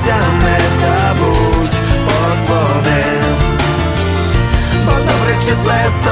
Молися, не забудь, позвони, бо добре числе з